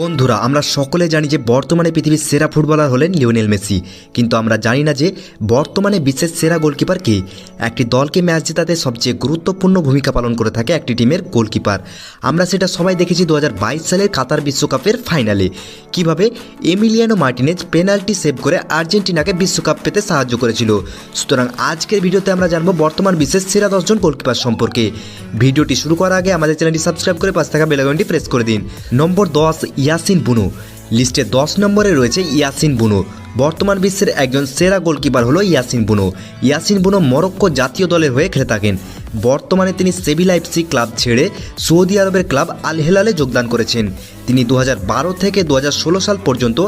বন্ধুরা, আমরা সকলে জানি যে বর্তমানে পৃথিবীর সেরা ফুটবলার হলেন লিওনেল মেসি। কিন্তু আমরা জানি না যে বর্তমানে বিশ্বের সেরা গোলকিপার কে। একটি দলকে ম্যাচ জেতাতে সবচেয়ে গুরুত্বপূর্ণ ভূমিকা পালন করে থাকে একটি টিমের গোলকিপার। আমরা সেটা সবাই দেখেছি দু হাজার বাইশ সালের কাতার বিশ্বকাপের ফাইনালে। কীভাবে এমিলিয়ানো মার্টিনেজ পেনাল্টি সেভ করে আর্জেন্টিনাকে বিশ্বকাপ পেতে সাহায্য করেছিল। সুতরাং আজকের ভিডিওতে আমরা জানব বর্তমান বিশ্বের সেরা দশজন গোলকিপার সম্পর্কে। ভিডিওটি শুরু করার আগে আমাদের চ্যানেলটি সাবস্ক্রাইব করে পাশে থাকা বেলাগনটি প্রেস করে দিন। নম্বর দশ ইয়াসিন বুনু। লিস্টে দশ নম্বরে রয়েছে ইয়াসিন বুনো। বর্তমান বিশ্বের একজন সেরা গোলকিপার হলো ইয়াসিন বুনো। ইয়াসিন বুনো মরক্কো জাতীয় দলের হয়ে খেলে থাকেন। বর্তমানে তিনি সেভিলা এফসি ক্লাব ছেড়ে সৌদি আরবের ক্লাব আল হেলালে যোগদান করেছেন। তিনি দু হাজার বারো থেকে দু হাজার ষোলো সাল পর্যন্ত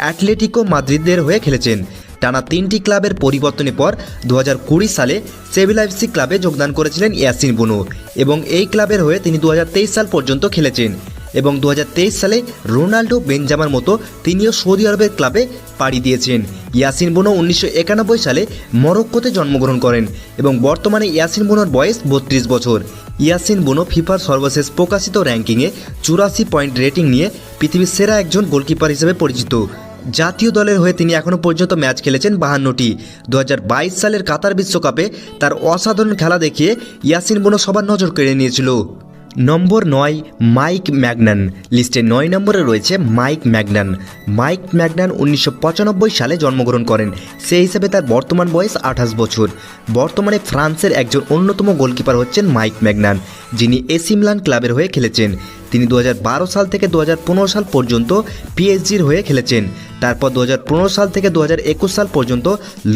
অ্যাটলেটিকো মাদ্রিদের হয়ে খেলেছেন। টানা তিনটি ক্লাবের পরিবর্তনের পর দু হাজার কুড়ি সালে সেভিলা এফসি ক্লাবে যোগদান করেছিলেন ইয়াসিন বুনো এবং এই ক্লাবের হয়ে তিনি দু হাজার তেইশ সাল পর্যন্ত খেলেছেন। এবং দু হাজার তেইশ সালে রোনাল্ডো বেঞ্জামার মতো তিনিও সৌদি আরবের ক্লাবে পাড়ি দিয়েছেন ইয়াসিন বোনো উনিশশো একানব্বই সালে মরক্কোতে জন্মগ্রহণ করেন এবং বর্তমানে ইয়াসিন বুনোর বয়স বত্রিশ বছর। ইয়াসিন বুনো ফিফার সর্বশেষ প্রকাশিত র্যাঙ্কিংয়ে চুরাশি পয়েন্ট রেটিং নিয়ে পৃথিবীর সেরা একজন গোলকিপার হিসেবে পরিচিত। জাতীয় দলের হয়ে তিনি এখনও পর্যন্ত ম্যাচ খেলেছেন বাহান্নটি। দু হাজার বাইশ সালের কাতার বিশ্বকাপে তার অসাধারণ খেলা দেখিয়ে ইয়াসিন বোনো সবার নজর কেড়ে নিয়েছিল। নম্বর নয়, মাইক ম্যাগনান। লিস্টে নয় নম্বরে রয়েছে মাইক ম্যাগনান। মাইক ম্যাগনান উনিশশো পঁচানব্বই সালে জন্মগ্রহণ করেন। সেই হিসেবে তার বর্তমান বয়স আঠাশ বছর। বর্তমানে ফ্রান্সের একজন অন্যতম গোলকিপার হচ্ছেন মাইক ম্যাগনান, যিনি এসি মিলান ক্লাবের হয়ে খেলেছেন। তিনি দু হাজার বারো সাল থেকে দু হাজার পনেরো সাল পর্যন্ত পিএসজির হয়ে খেলেছেন। তারপর দু হাজার পনেরো সাল থেকে দু হাজার একুশ সাল পর্যন্ত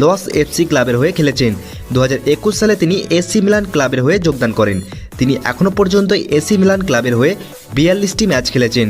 লস এফসি ক্লাবের হয়ে খেলেছেন। দু হাজার একুশ সালে তিনি এসি মিলান ক্লাবের হয়ে যোগদান করেন। তিনি এখনও পর্যন্ত এসি মিলান ক্লাবের হয়ে বিয়াল্লিশটি ম্যাচ খেলেছেন।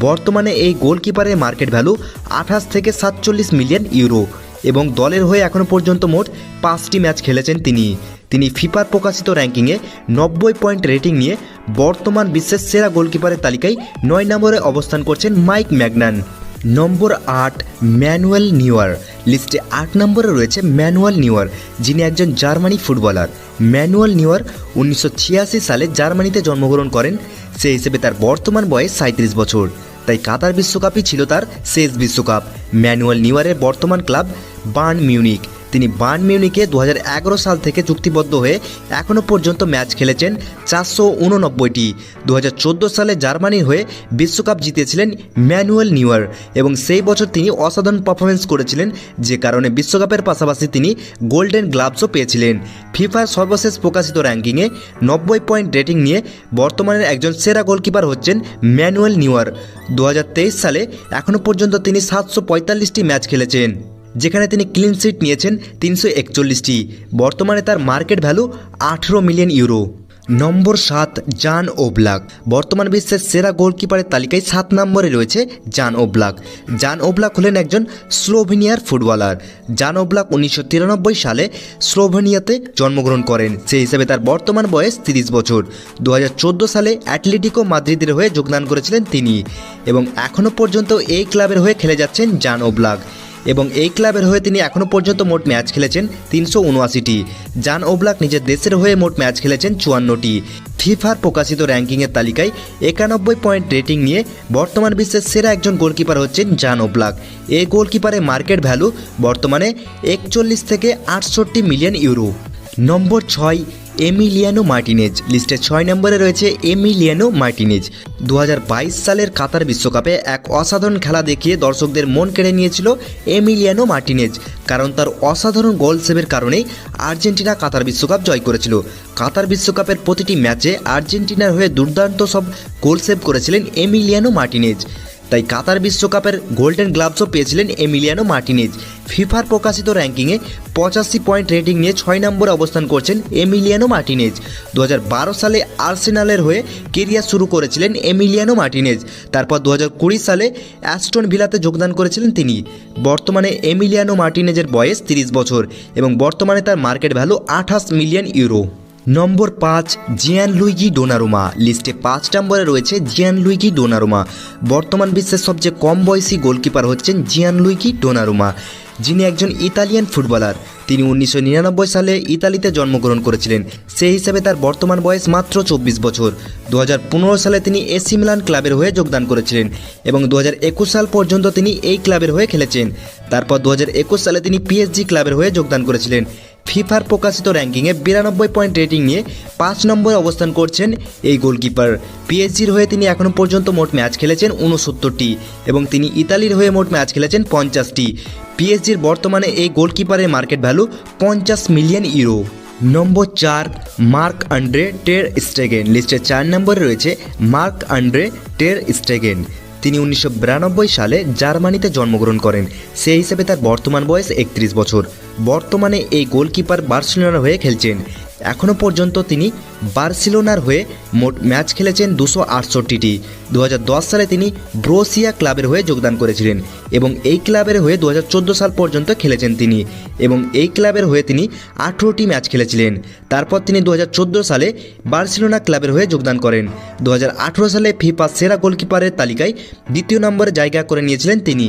বর্তমানে এই গোলকিপারের মার্কেট ভ্যালু আঠাশ থেকে সাতচল্লিশ মিলিয়ন ইউরো এবং দলের হয়ে এখনও পর্যন্ত মোট পাঁচটি ম্যাচ খেলেছেন তিনি। তিনি ফিফার প্রকাশিত র্যাঙ্কিংয়ে নব্বই পয়েন্ট রেটিং নিয়ে বর্তমান বিশ্বের সেরা গোলকিপারের তালিকায় নয় নম্বরে অবস্থান করছেন মাইক ম্যাগনান। নম্বর আট, ম্যানুয়াল নিউয়ার লিস্টে আট নম্বরে রয়েছে ম্যানুয়াল নিউয়ার যিনি একজন জার্মানি ফুটবলার। ম্যানুয়াল নিউয়ার উনিশশো ছিয়াশি সালে জার্মানিতে জন্মগ্রহণ করেন, সেই হিসেবে তার বর্তমান বয়স সাঁত্রিশ বছর। তাই কাতার বিশ্বকাপই ছিল তার শেষ বিশ্বকাপ। ম্যানুয়াল নিউয়ারের বর্তমান ক্লাব বার্ন মিউনিক। তিনি বার্ন মিউনিকে দু হাজার এগারো সাল থেকে চুক্তিবদ্ধ হয়ে এখনও পর্যন্ত ম্যাচ খেলেছেন চারশো উননব্বইটি। দু হাজার চোদ্দ সালে জার্মানির হয়ে বিশ্বকাপ জিতেছিলেন ম্যানুয়াল নিউয়ার এবং সেই বছর তিনি অসাধারণ পারফরমেন্স করেছিলেন, যে কারণে বিশ্বকাপের পাশাপাশি তিনি গোল্ডেন গ্লাভসও পেয়েছিলেন। ফিফার সর্বশেষ প্রকাশিত র্যাঙ্কিংয়ে নব্বই পয়েন্ট রেটিং নিয়ে বর্তমানের একজন সেরা গোলকিপার হচ্ছেন ম্যানুয়াল নিউয়ার। দু হাজার তেইশ সালে এখনও পর্যন্ত তিনি সাতশো ম্যাচ খেলেছেন। যেখানে তিনি ক্লিন সিট নিয়েছেন তিনশো একচল্লিশটি। বর্তমানে তার মার্কেট ভ্যালু আঠেরো মিলিয়ন ইউরো নম্বর সাত, জান ওব্লাক। বর্তমান বিশ্বের সেরা গোলকিপারের তালিকায় সাত নম্বরে রয়েছে জান ওব্লাক। জান ওব্লাক হলেন একজন স্লোভেনিয়ার ফুটবলার। জান ওব্লাক উনিশশো সালে স্লোভেনিয়াতে জন্মগ্রহণ করেন। সেই হিসেবে তার বর্তমান বয়স তিরিশ বছর। দু হাজার চোদ্দ সালে অ্যাটলেটিকো মাদ্রিদের হয়ে যোগদান করেছিলেন তিনি এবং এখনও পর্যন্ত এই ক্লাবের হয়ে খেলে যাচ্ছেন জান ওব্লাক। এবং এই ক্লাবের হয়ে তিনি এখনও পর্যন্ত মোট ম্যাচ খেলেছেন তিনশো উনআশিটি। জান ওবলাক নিজের দেশের হয়ে মোট ম্যাচ খেলেছেন চুয়ান্নটি। ফিফার প্রকাশিত র্যাঙ্কিংয়ের তালিকায় একানব্বই পয়েন্ট রেটিং নিয়ে বর্তমান বিশ্বের সেরা একজন গোলকিপার হচ্ছেন জান ওবলাক। এই গোলকিপারের মার্কেট ভ্যালু বর্তমানে একচল্লিশ থেকে আটষট্টি মিলিয়ন ইউরো। নম্বর ছয় এমিলিয়ানো মার্টিনেজ। লিস্টে ছয় নম্বরে রয়েছে এমিলিয়ানো মার্টিনেজ। দু হাজার বাইশ সালের কাতার বিশ্বকাপে এক অসাধারণ খেলা দেখিয়ে দর্শকদের মন কেড়ে নিয়েছিল এমিলিয়ানো মার্টিনেজ, কারণ তার অসাধারণ গোল সেভের কারণেই আর্জেন্টিনা কাতার বিশ্বকাপ জয় করেছিল। কাতার বিশ্বকাপের প্রতিটি ম্যাচে আর্জেন্টিনার হয়ে দুর্দান্ত সব গোল সেভ করেছিলেন এমিলিয়ানো মার্টিনেজ। তাই কাতার বিশ্বকাপের গোল্ডেন গ্লাভসও পেয়েছিলেন এমিলিয়ানো মার্টিনেজ। ফিফার প্রকাশিত র্যাঙ্কিংয়ে পঁচাশি পয়েন্ট রেটিং নিয়ে ছয় নম্বরে অবস্থান করছেন এমিলিয়ানো মার্টিনেজ। দু হাজার বারো সালে আর্সেনালের হয়ে কেরিয়ার শুরু করেছিলেন এমিলিয়ানো মার্টিনেজ। তারপর দু হাজার কুড়ি সালে অ্যাস্টন ভিলাতে যোগদান করেছিলেন তিনি। বর্তমানে এমিলিয়ানো মার্টিনেজের বয়স তিরিশ বছর এবং বর্তমানে তার মার্কেট ভ্যালু আঠাশ মিলিয়ন ইউরো। নম্বর পাঁচ জিয়ান লুইগি ডোনারুমা। লিস্টে পাঁচ নম্বরে রয়েছে জিয়ান লুইগি ডোনারুমা। বর্তমান বিশ্বের সবচেয়ে কম বয়সী গোলকিপার হচ্ছেন জিয়ান লুইগি ডোনারুমা, যিনি একজন ইতালিয়ান ফুটবলার। তিনি উনিশশো নিরানব্বই সালে ইতালিতে জন্মগ্রহণ করেছিলেন। সেই হিসাবে তার বর্তমান বয়স মাত্র চব্বিশ বছর। দু হাজার পনেরো সালে তিনি এসি মিলান ক্লাবের হয়ে যোগদান করেছিলেন এবং দু হাজার একুশ সাল পর্যন্ত তিনি এই ক্লাবের হয়ে খেলেছেন। তারপর দু হাজার একুশ সালে তিনি পিএসজি ক্লাবের হয়ে যোগদান করেছিলেন। ফিফার প্রকাশিত র্যাঙ্কিংয়ে বিরানব্বই পয়েন্ট রেটিং নিয়ে পাঁচ নম্বরে অবস্থান করছেন এই গোলকিপার। পিএসজির হয়ে তিনি এখনও পর্যন্ত মোট ম্যাচ খেলেছেন উনসত্তরটি এবং তিনি ইতালির হয়ে মোট ম্যাচ খেলেছেন পঞ্চাশটি। পিএসজির বর্তমানে এই গোলকিপারের মার্কেট ভ্যালু পঞ্চাশ মিলিয়ন ইউরো। নম্বর চার, মার্ক আন্ড্রে টের স্টেগেন। লিস্টের চার নম্বরে রয়েছে মার্ক আন্ড্রে টের স্টেগেন। তিনি উনিশশো বিরানব্বই সালে জার্মানিতে জন্মগ্রহণ করেন। সেই হিসেবে তার বর্তমান বয়স একত্রিশ বছর। বর্তমানে এই গোলকিপার বার্সেলোনার হয়ে খেলছেন। এখনও পর্যন্ত তিনি বার্সেলোনার হয়ে মোট ম্যাচ খেলেছেন দুশো আটষট্টিটি। দু সালে তিনি ব্রোসিয়া ক্লাবের হয়ে যোগদান করেছিলেন এবং এই ক্লাবের হয়ে দু হাজার চোদ্দ সাল পর্যন্ত খেলেছেন তিনি এবং এই ক্লাবের হয়ে তিনি আঠেরোটি ম্যাচ খেলেছিলেন। তারপর তিনি দু হাজার চোদ্দ সালে বার্সেলোনা ক্লাবের হয়ে যোগদান করেন। দু হাজার আঠেরো সালে ফিফা সেরা গোলকিপারের তালিকায় দ্বিতীয় নম্বরে জায়গা করে নিয়েছিলেন তিনি।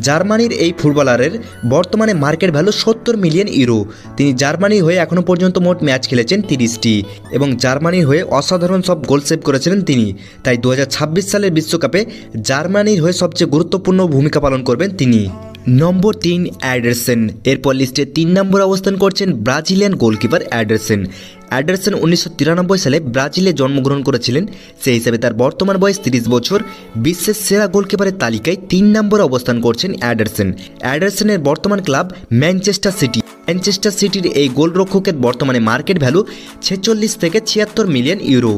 জার্মানির এই ফুটবলারের বর্তমানে মার্কেট ভ্যালু সত্তর মিলিয়ন ইউরো। তিনি জার্মানির হয়ে এখনও পর্যন্ত মোট ম্যাচ খেলেছেন তিরিশটি এবং জার্মানির হয়ে অসাধারণ সব গোল সেভ করেছিলেন তিনি। তাই দু হাজার ছাব্বিশ সালের বিশ্বকাপে জার্মানির হয়ে সবচেয়ে গুরুত্বপূর্ণ ভূমিকা পালন করবেন তিনি। নম্বর তিন অ্যাডারসেন। এরপর লিস্টে তিন নম্বর অবস্থান করছেন ব্রাজিলিয়ান গোলকিপার অ্যাডারসন। অ্যাডারসন উনিশশো তিরানব্বই সালে ব্রাজিলে জন্মগ্রহণ করেছিলেন। সেই হিসাবে তার বর্তমান বয়স তিরিশ বছর। বিশ্বের সেরা গোলকিপারের তালিকায় তিন নম্বরে অবস্থান করছেন অ্যাডারসন। অ্যাডারসনের বর্তমান ক্লাব ম্যানচেস্টার সিটি। ম্যানচেস্টার সিটির এই গোলরক্ষকের বর্তমানে মার্কেট ভ্যালু ছেচল্লিশ থেকে ছিয়াত্তর মিলিয়ন ইউরো।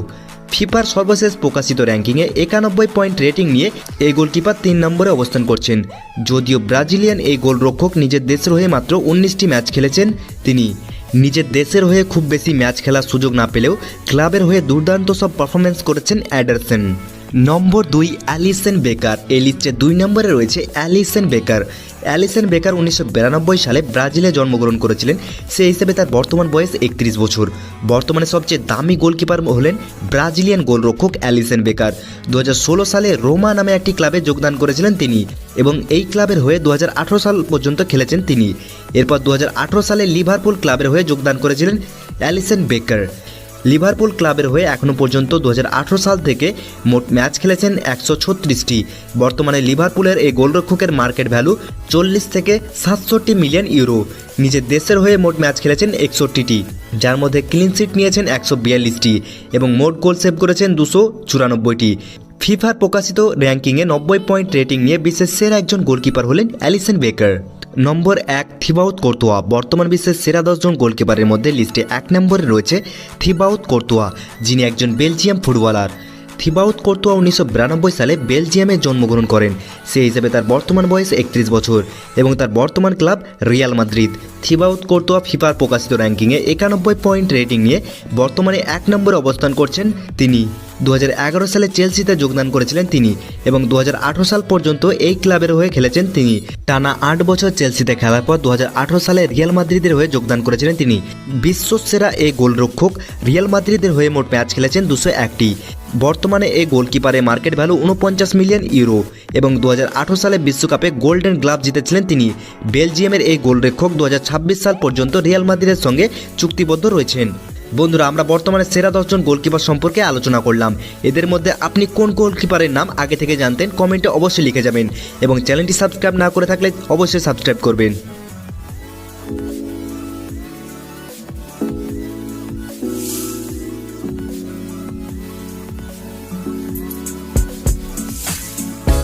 ফিফার সর্বশেষ প্রকাশিত র্যাঙ্কিংয়ে একানব্বই পয়েন্ট রেটিং নিয়ে এই গোলকিপার তিন নম্বরে অবস্থান করছেন। যদিও ব্রাজিলিয়ান এই গোলরক্ষক নিজের দেশের হয়ে মাত্র উনিশটি ম্যাচ খেলেছেন তিনি। নিজের দেশের হয়ে খুব বেশি ম্যাচ খেলার সুযোগ না পেলেও ক্লাবের হয়ে দুর্দান্ত সব পারফরমেন্স করেছেন অ্যাডারসন। নম্বর দুই, অ্যালিসন বেকার। এই লিস্টে দুই নম্বরে রয়েছে অ্যালিসন বেকার। অ্যালিসন বেকার উনিশশো বিরানব্বই সালে ব্রাজিলে জন্মগ্রহণ করেছিলেন। সেই হিসেবে তার বর্তমান বয়স একত্রিশ বছর। বর্তমানে সবচেয়ে দামি গোলকিপার হলেন ব্রাজিলিয়ান গোলরক্ষক অ্যালিসন বেকার। দু হাজার ষোলো সালে রোমা নামে একটি ক্লাবে যোগদান করেছিলেন তিনি এবং এই ক্লাবের হয়ে দু হাজার আঠেরো সাল পর্যন্ত খেলেছেন তিনি। এরপর দু হাজার আঠেরো সালে লিভারপুল ক্লাবের হয়ে যোগদান করেছিলেন অ্যালিসন বেকার। লিভারপুল ক্লাবের হয়ে এখনও পর্যন্ত দু হাজার আঠেরো সাল থেকে মোট ম্যাচ খেলেছেন একশো ছত্রিশটি। বর্তমানে লিভারপুলের এই গোলরক্ষকের মার্কেট ভ্যালু চল্লিশ থেকে সাতষট্টি মিলিয়ন ইউরো। নিজের দেশের হয়ে মোট ম্যাচ খেলেছেন একষট্টিটি, যার মধ্যে ক্লিন সিট নিয়েছেন একশো বিয়াল্লিশটি এবং মোট গোল সেভ করেছেন দুশো চুরানব্বইটি। ফিফার প্রকাশিত র্যাঙ্কিংয়ে নব্বই পয়েন্ট রেটিং নিয়ে বিশ্বের সেরা একজন গোলকিপার হলেন অ্যালিসন বেকার। নম্বর এক থিবাউত কোর্তোয়া। বর্তমান বিশ্বের সেরা দশজন গোলকিপারের মধ্যে লিস্টে এক নম্বরে রয়েছে থিবাউত কোর্তোয়া, যিনি একজন বেলজিয়াম ফুটবলার। থিবাউত কোর্তোয়া উনিশশো বিরানব্বই সালে বেলজিয়ামে জন্মগ্রহণ করেন। সেই হিসেবে তার বর্তমান বয়স একত্রিশ বছর এবং তার বর্তমান club Real Madrid. Thibaut Courtois ফিফার প্রকাশিত র্যাঙ্কিংয়ে একানব্বই পয়েন্ট রেটিং নিয়ে বর্তমানে এক নম্বরে অবস্থান করছেন তিনি। দু হাজার এগারো সালে চেলসিতে যোগদান করেছিলেন তিনি এবং দু হাজার আঠেরো সাল পর্যন্ত এই ক্লাবের হয়ে খেলেছেন তিনি। টানা আট বছর চেলসিতে খেলার পর দু হাজার আঠারো সালে রিয়াল মাদ্রিদের হয়ে যোগদান করেছিলেন তিনি। বিশ্বসেরা এই গোলরক্ষক রিয়াল মাদ্রিদের হয়ে মোট ম্যাচ খেলেছেন দুশো একটি। বর্তমানে এই গোলকিপারের মার্কেট ভ্যালু উনপঞ্চাশ মিলিয়ন ইউরো এবং দু হাজার আঠেরো সালে বিশ্বকাপে গোল্ডেন গ্লাভ জিতেছিলেন তিনি। বেলজিয়ামের এই গোলরক্ষক দু হাজার ছাব্বিশ সাল পর্যন্ত রিয়াল মাদ্রিদের সঙ্গে চুক্তিবদ্ধ রয়েছেন। বন্ধুরা, আমরা বর্তমানে সেরা দশজন গোলকিপার সম্পর্কে আলোচনা করলাম। এদের মধ্যে আপনি কোন গোলকিপারের নাম আগে থেকে জানতেন, কমেন্টে অবশ্যই লিখে যাবেন। এবং চ্যানেলটি সাবস্ক্রাইব না করে থাকলে অবশ্যই সাবস্ক্রাইব করবেন।